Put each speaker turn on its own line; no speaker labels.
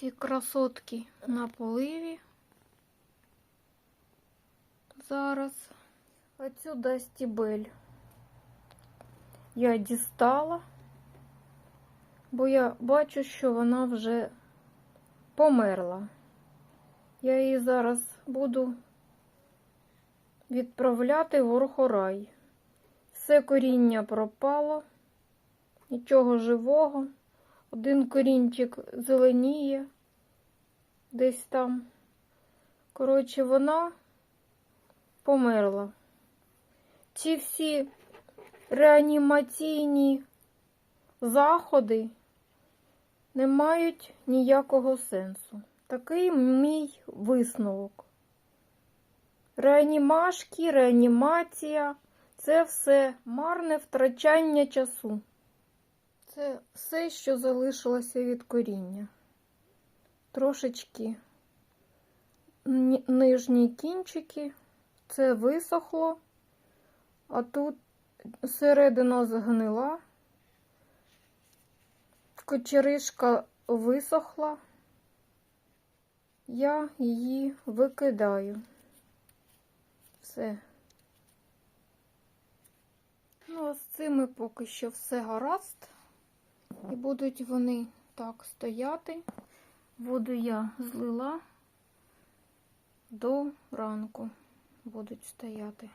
ці красотки на поливі. Зараз. Отсюда стібель я дістала, бо я бачу, що вона вже померла. Я її зараз буду відправляти в орхорай. Все коріння пропало, нічого живого. Один корінчик зеленіє десь там. Коротше, вона померла. Ці всі реанімаційні заходи не мають ніякого сенсу. Такий мій висновок. Реанімашки, реанімація це все марне втрачання часу. Це все, що залишилося від коріння. Трошечки нижні кінчики, це висохло, а тут середина згнила, кочеришка висохла, я її викидаю. Все. Ну, а з цими поки що все гаразд. І будуть вони так стояти. Воду я злила до ранку будуть стояти.